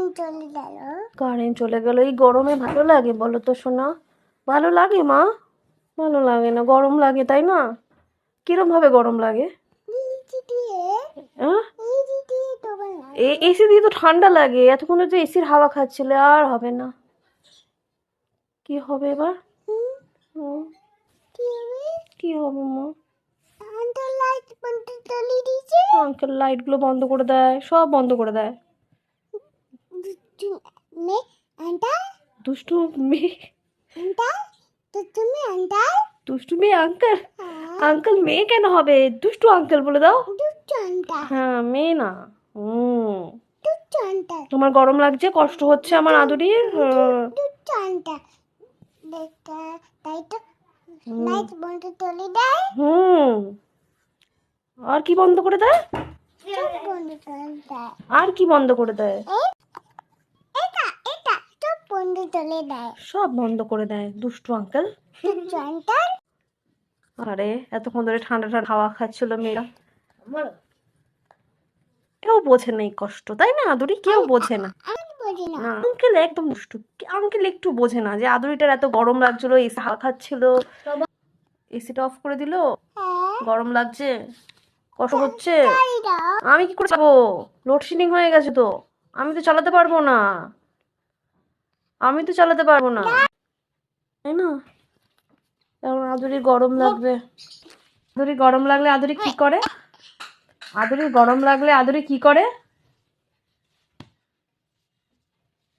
Current চলে গেল। Current চলে গেল। এই গরমে ভালো লাগে বলো তো শোনা ভালো লাগে মা? ভালো লাগে না গরম লাগে তাই না? কিরম ভাবে গরম লাগে? হ্যাঁ? এসি দিয়ে তো ঠান্ডা লাগে এতক্ষণ তো এসির হাওয়া খাচ্ছিলে আর হবে না। কি হবে এবার? কি হবে? মা? লাইট আঙ্কেল লাইটগুলো বন্ধ করে দেয় সব বন্ধ করে দেয়। মে আন্টার দুষ্টু মেয়ে আন্টার তো তুমি আন্টার দুষ্টু মেয়ে আঙ্কেল আঙ্কেল মেয়ে কেন হবে দুষ্টু আঙ্কেল বলে দাও দুটো আন্টার হ্যাঁ মেয়ে না হুম দুটো আন্টার তোমার গরম লাগছে কষ্ট হচ্ছে আমার আদুরির। দুটো আন্টার তাই তো লাইট বন্ধ চলে দেয় হুম আর কি বন্ধ করে দেয় আর কি বন্ধ করে দেয় সব বন্ধ চলে দেয়। সব বন্ধ করে দেয় দুষ্টু আঙ্কেল দুটো আরে এতক্ষণ ধরে ঠান্ডা ঠান্ডা হাওয়া খাচ্ছিল মেয়েরা কেউ বোঝে না এই কষ্ট তাই না আদুরি? কেউ বোঝে না। আঙ্কেল একদম দুষ্টু। আঙ্কেল একটু বোঝে না যে আদুরিটার এত গরম লাগছিল এসি হাওয়া খাচ্ছিল। এসিটা অফ করে দিল। হ্যাঁ। গরম লাগছে কষ্ট হচ্ছে। আমি কি করে যাব লোডশেডিং হয়ে গেছে তো। আমি তো চালাতে পারব না। আমি তো চালাতে পারব না। তাই না? এখন আদুরির গরম লাগবে। আদুরি গরম লাগলে আদুরি কি করে? আদুরির গরম লাগলে আদুরি কি করে?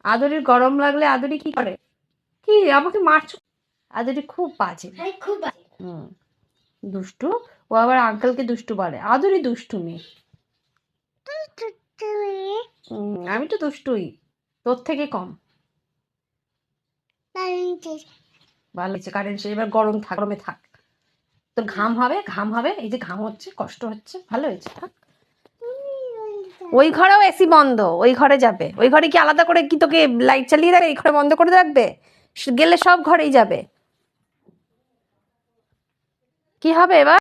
আদুরির গরম লাগলে আদুরি কি করে? কি আমাকে মারছো? আদুরি খুব বাজে। খুব হুম। দুষ্টু। ও আবার আঙ্কেলকে দুষ্টু বলে। আদুরি দুষ্টু মেয়ে। আমি তো দুষ্টুই। তোর থেকে কম। ভালো হয়েছে কারেন্ট এবার গরম থাক গরমে থাক। তোর ঘাম হবে ঘাম হবে এই যে ঘাম হচ্ছে কষ্ট হচ্ছে ভালো হয়েছে থাক। ওই ঘরেও এসি বন্ধ ওই ঘরে যাবে। ওই ঘরে কি আলাদা করে কি তোকে লাইট চালিয়ে রাখবে এই ঘরে বন্ধ করে রাখবে? গেলে সব ঘরেই যাবে। কি হবে এবার?